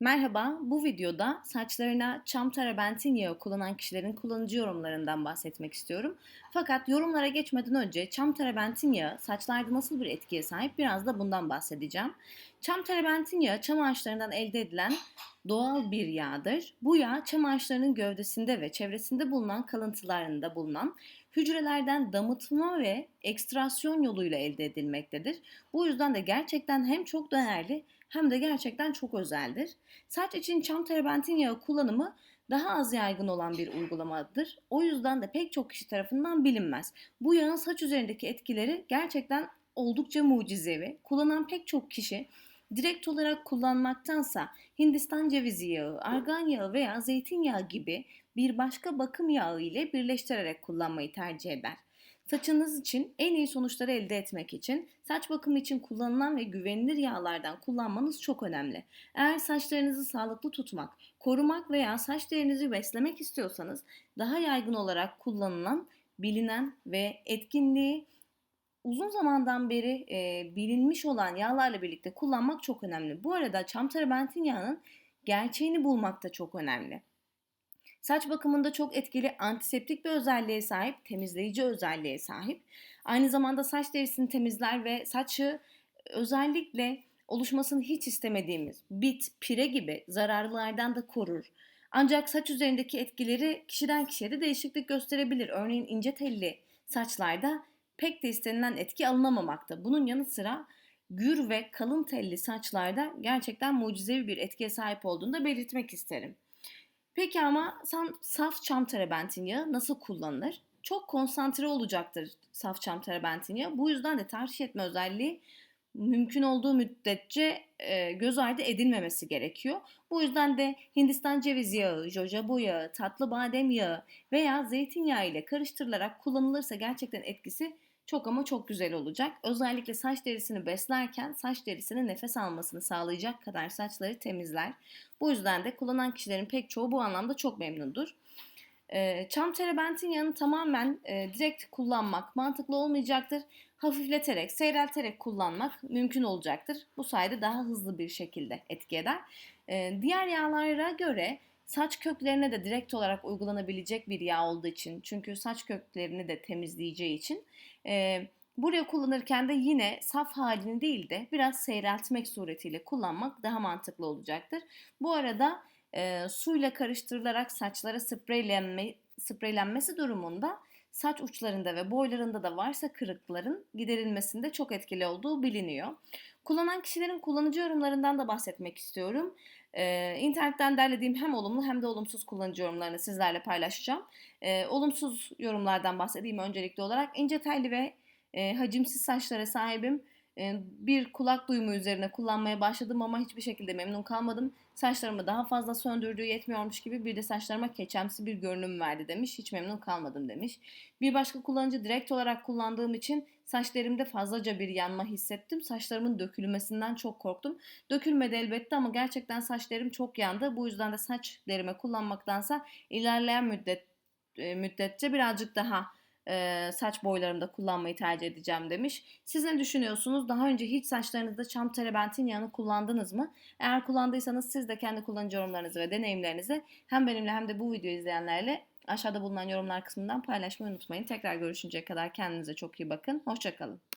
Merhaba, bu videoda saçlarına çam tarabentin yağı kullanan kişilerin kullanıcı yorumlarından bahsetmek istiyorum. Fakat yorumlara geçmeden önce çam tarabentin yağı saçlarda nasıl bir etkiye sahip biraz da bundan bahsedeceğim. Çam tarabentin yağı çam ağaçlarından elde edilen doğal bir yağdır. Bu yağ çam ağaçlarının gövdesinde ve çevresinde bulunan kalıntılarında bulunan hücrelerden damıtma ve ekstrasyon yoluyla elde edilmektedir. Bu yüzden de gerçekten hem çok değerli hem de gerçekten çok özeldir. Saç için çam terebentin yağı kullanımı daha az yaygın olan bir uygulamadır. O yüzden de pek çok kişi tarafından bilinmez. Bu yağın saç üzerindeki etkileri gerçekten oldukça mucizevi. Kullanan pek çok kişi direkt olarak kullanmaktansa Hindistan cevizi yağı, argan yağı veya zeytinyağı gibi bir başka bakım yağı ile birleştirerek kullanmayı tercih eder. Saçınız için en iyi sonuçları elde etmek için saç bakımı için kullanılan ve güvenilir yağlardan kullanmanız çok önemli. Eğer saçlarınızı sağlıklı tutmak, korumak veya saç derinizi beslemek istiyorsanız daha yaygın olarak kullanılan, bilinen ve etkinliği uzun zamandan beri e, bilinmiş olan yağlarla birlikte kullanmak çok önemli. Bu arada çam tarabentin yağının gerçeğini bulmak da çok önemli. Saç bakımında çok etkili antiseptik bir özelliğe sahip, temizleyici özelliğe sahip. Aynı zamanda saç derisini temizler ve saçı özellikle oluşmasını hiç istemediğimiz bit, pire gibi zararlılardan da korur. Ancak saç üzerindeki etkileri kişiden kişiye de değişiklik gösterebilir. Örneğin ince telli saçlarda pek de istenilen etki alınamamakta. Bunun yanı sıra gür ve kalın telli saçlarda gerçekten mucizevi bir etkiye sahip olduğunu da belirtmek isterim. Peki ama saf çam terebentin yağı nasıl kullanılır? Çok konsantre olacaktır saf çam terebentin yağı. Bu yüzden de tercih etme özelliği mümkün olduğu müddetçe e, göz ardı edilmemesi gerekiyor. Bu yüzden de Hindistan ceviz yağı, jojoba yağı, tatlı badem yağı veya zeytinyağı ile karıştırılarak kullanılırsa gerçekten etkisi çok ama çok güzel olacak. Özellikle saç derisini beslerken saç derisinin nefes almasını sağlayacak kadar saçları temizler. Bu yüzden de kullanan kişilerin pek çoğu bu anlamda çok memnundur. Çam terebentin yanı tamamen e, direkt kullanmak mantıklı olmayacaktır. Hafifleterek, seyrelterek kullanmak mümkün olacaktır. Bu sayede daha hızlı bir şekilde etki eder. E, diğer yağlara göre saç köklerine de direkt olarak uygulanabilecek bir yağ olduğu için çünkü saç köklerini de temizleyeceği için e, buraya kullanırken de yine saf halini değil de biraz seyreltmek suretiyle kullanmak daha mantıklı olacaktır. Bu arada e, suyla karıştırılarak saçlara spreylenme, spreylenmesi durumunda saç uçlarında ve boylarında da varsa kırıkların giderilmesinde çok etkili olduğu biliniyor. Kullanan kişilerin kullanıcı yorumlarından da bahsetmek istiyorum. Ee, internetten derlediğim hem olumlu hem de olumsuz kullanıcı yorumlarını sizlerle paylaşacağım. Ee, olumsuz yorumlardan bahsedeyim öncelikli olarak. İnce telli ve e, hacimsiz saçlara sahibim. E, bir kulak duyumu üzerine kullanmaya başladım ama hiçbir şekilde memnun kalmadım. Saçlarımı daha fazla söndürdüğü yetmiyormuş gibi bir de saçlarıma keçemsi bir görünüm verdi demiş. Hiç memnun kalmadım demiş. Bir başka kullanıcı direkt olarak kullandığım için saçlarımda fazlaca bir yanma hissettim. Saçlarımın dökülmesinden çok korktum. Dökülmedi elbette ama gerçekten saçlarım çok yandı. Bu yüzden de saç derime kullanmaktansa ilerleyen müddet e, müddetçe birazcık daha e, saç boylarımda kullanmayı tercih edeceğim demiş. Siz ne düşünüyorsunuz? Daha önce hiç saçlarınızda çam terebentin yağını kullandınız mı? Eğer kullandıysanız siz de kendi kullanıcı yorumlarınızı ve deneyimlerinizi hem benimle hem de bu videoyu izleyenlerle aşağıda bulunan yorumlar kısmından paylaşmayı unutmayın. Tekrar görüşünceye kadar kendinize çok iyi bakın. Hoşçakalın.